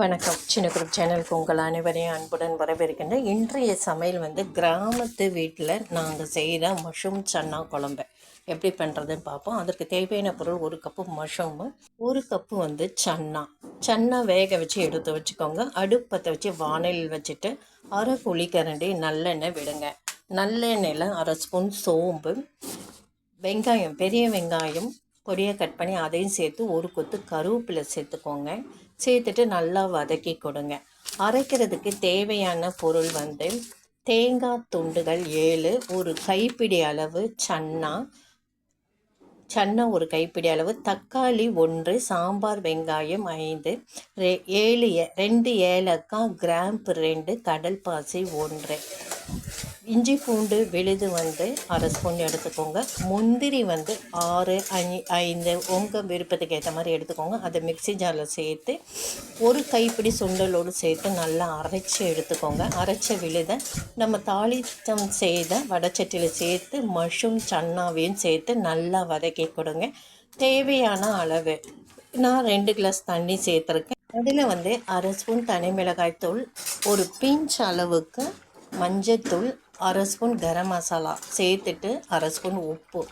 வணக்கம். சின்ன குரூப் சேனலுக்கு உங்கள் அனைவரையும் அன்புடன் வரவேற்கின்றேன் இன்றைய சமையல் வந்து கிராமத்து வீட்டில் நாங்கள் செய்கிற மஷ்ரூம் சன்னா குழம்பு. எப்படி பண்ணுறதுன்னு பார்ப்போம். அதற்கு தேவையான பொருள் ஒரு கப்பு மஷ்ரூமு ஒரு கப்பு வந்து சன்னா. சன்னா வேக வச்சு எடுத்து வச்சுக்கோங்க. அடுப்பத்தை வச்சு வானலில் வச்சுட்டு அரை புளிக்கரண்டி நல்லெண்ணெய் விடுங்க. நல்லெண்ணெயில் அரை ஸ்பூன் சோம்பு வெங்காயம் பெரிய வெங்காயம் பொடியை கட் பண்ணி அதையும் சேர்த்து ஒரு கொத்து கருவேப்பிலை சேர்த்துக்கோங்க. சேர்த்துட்டு நல்லா வதக்கி கொடுங்க. அரைக்கிறதுக்கு தேவையான பொருள் வந்து தேங்காய் துண்டுகள் ஏழு ஒரு கைப்பிடி அளவு சன்னா சன்னா ஒரு கைப்பிடி அளவு தக்காளி ஒன்று சாம்பார் வெங்காயம் ஐந்து ரெ ஏழு ரெண்டு ஏலக்காய் கிராம்பு ரெண்டு கடல் பாசி ஒன்று. இஞ்சி பூண்டு விழுது வந்து அரை ஸ்பூன் எடுத்துக்கோங்க. முந்திரி வந்து ஆறு அஞ்சு ஐந்து உங்கள் விருப்பத்துக்கு ஏற்ற மாதிரி எடுத்துக்கோங்க. அதை மிக்சி ஜாரில் சேர்த்து ஒரு கைப்பிடி சுண்டலோடு சேர்த்து நல்லா அரைச்சி எடுத்துக்கோங்க. அரைச்ச விழுதை நம்ம தாளித்தம் செய்த வடச்சட்டியில் சேர்த்து மஷ்ரூம் சன்னாவையும் சேர்த்து நல்லா வதக்கி கொடுங்க. தேவையான அளவு நான் ரெண்டு கிளாஸ் தண்ணி சேர்த்துருக்கேன். அதில் வந்து அரை ஸ்பூன் தனி மிளகாய் தூள் ஒரு பிஞ்ச் அளவுக்கு மஞ்சத்தூள் அரை ஸ்பூன் கரம் மசாலா சேர்த்துட்டு அரை ஸ்பூன் உப்பு.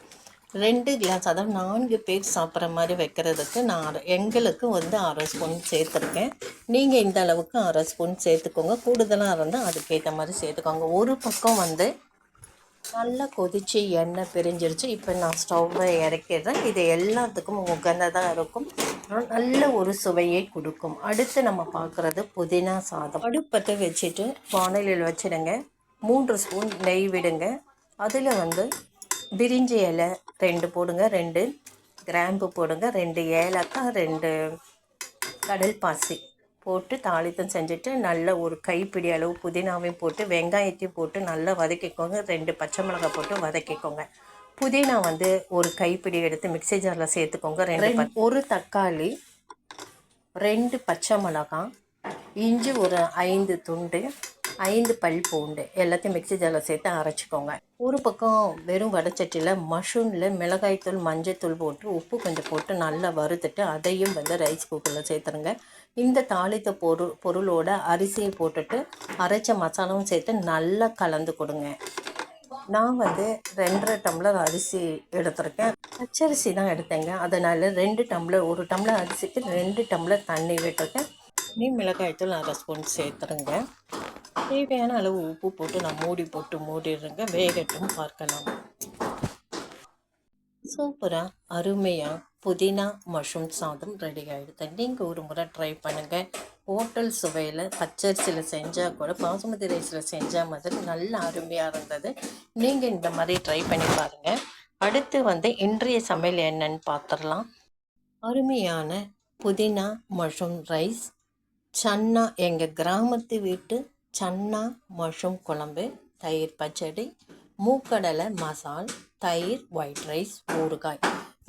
ரெண்டு கிளாஸ் அதாவது நான்கு பேர் சாப்பிட்ற மாதிரி வைக்கிறதுக்கு நான் எங்களுக்கு வந்து அரை ஸ்பூன் சேர்த்துருக்கேன். நீங்கள் இந்த அளவுக்கு அரை ஸ்பூன் சேர்த்துக்கோங்க. கூடுதலாக இருந்தால் அதுக்கேற்ற மாதிரி சேர்த்துக்கோங்க. ஒரு பக்கம் வந்து நல்லா கொதித்து எண்ணெய் பிரிஞ்சிருச்சு. இப்போ நான் ஸ்டவ்வை இறக்கிடுறேன். இது எல்லாத்துக்கும் உகந்ததாக இருக்கும். நல்ல ஒரு சுவையை கொடுக்கும். அடுத்து நம்ம பார்க்குறது புதினா சாதம். அடுப்பத்தை வச்சுட்டு வானலில் வச்சுடுங்க. மூன்று ஸ்பூன் நெய் விடுங்க. அதில் வந்து பிரிஞ்சி இலை ரெண்டு போடுங்க ரெண்டு கிராம்பு போடுங்க ரெண்டு ஏலக்காய் ரெண்டு கடல் பாசி போட்டு தாளித்தம் செஞ்சுட்டு நல்ல ஒரு கைப்பிடி அளவு புதினாவையும் போட்டு வெங்காயத்தையும் போட்டு நல்லா வதக்கிக்கோங்க. ரெண்டு பச்சை மிளகாய் போட்டு வதக்கிக்கோங்க. புதினா வந்து ஒரு கைப்பிடி எடுத்து மிக்சி ஜாரில் சேர்த்துக்கோங்க. ரெண்டு ஒரு தக்காளி ரெண்டு பச்சை மிளகாய் இஞ்சி ஒரு ஐந்து துண்டு ஐந்து பல் பூண்டு எல்லாத்தையும் மிக்சி ஜாரில் சேர்த்து அரைச்சிக்கோங்க. ஒரு பக்கம் வெறும் வடச்சட்டியில் மஷ்ரூமில் மிளகாய்த்தூள் மஞ்சத்தூள் போட்டு உப்பு கொஞ்சம் போட்டு நல்லா வறுத்துட்டு அதையும் வந்து ரைஸ் குக்கரில் சேர்த்துருங்க. இந்த தாளித்த பொருள் பொருளோட அரிசியை போட்டுட்டு அரைச்ச மசாலாவும் சேர்த்து நல்லா கலந்து கொடுங்க. நான் வந்து ரெண்டரை டம்ளர் அரிசி எடுத்திருக்கேன். பச்சரிசி தான் எடுத்தேங்க. அதனால் ரெண்டு டம்ளர் ஒரு டம்ளர் அரிசிக்கு ரெண்டு டம்ளர் தண்ணி விட்டுருக்கேன் நீ மிளகாய்த்தூள் அரை ஸ்பூன் சேர்த்துருங்க. தேவையான அளவு உப்பு போட்டு நான் மூடி போட்டு மூடிடுறேங்க. வேகட்டும் பார்க்கலாம். சூப்பராக அருமையாக புதினா மஷ்ரூம் சாதம் ரெடி ஆகிடுது நீங்கள் ஒரு முறை ட்ரை பண்ணுங்கள் ஹோட்டல் சுவையில் பச்சரிசியில் செஞ்சால் கூட பாசுமதி ரைஸில் செஞ்சால் மாதிரி நல்ல அருமையாக இருந்தது. நீங்கள் இந்த மாதிரி ட்ரை பண்ணி பாருங்கள் அடுத்து வந்து இன்றைய சமையல் என்னன்னு பார்த்துடலாம் அருமையான புதினா மஷ்ரூம் ரைஸ் சன்னா எங்கள் கிராமத்து வீட்டு சன்னா மஷ்ரூம் குழம்பு தயிர் பச்சடி மூக்கடலை மசால் தயிர் ஒயிட் ரைஸ் ஊறுகாய்.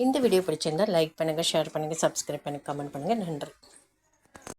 இந்த வீடியோ பிடிச்சிருந்தால் லைக் பண்ணுங்கள் ஷேர் பண்ணுங்கள் சப்ஸ்கிரைப் பண்ணுங்கள் கமெண்ட் பண்ணுங்கள் நன்றி.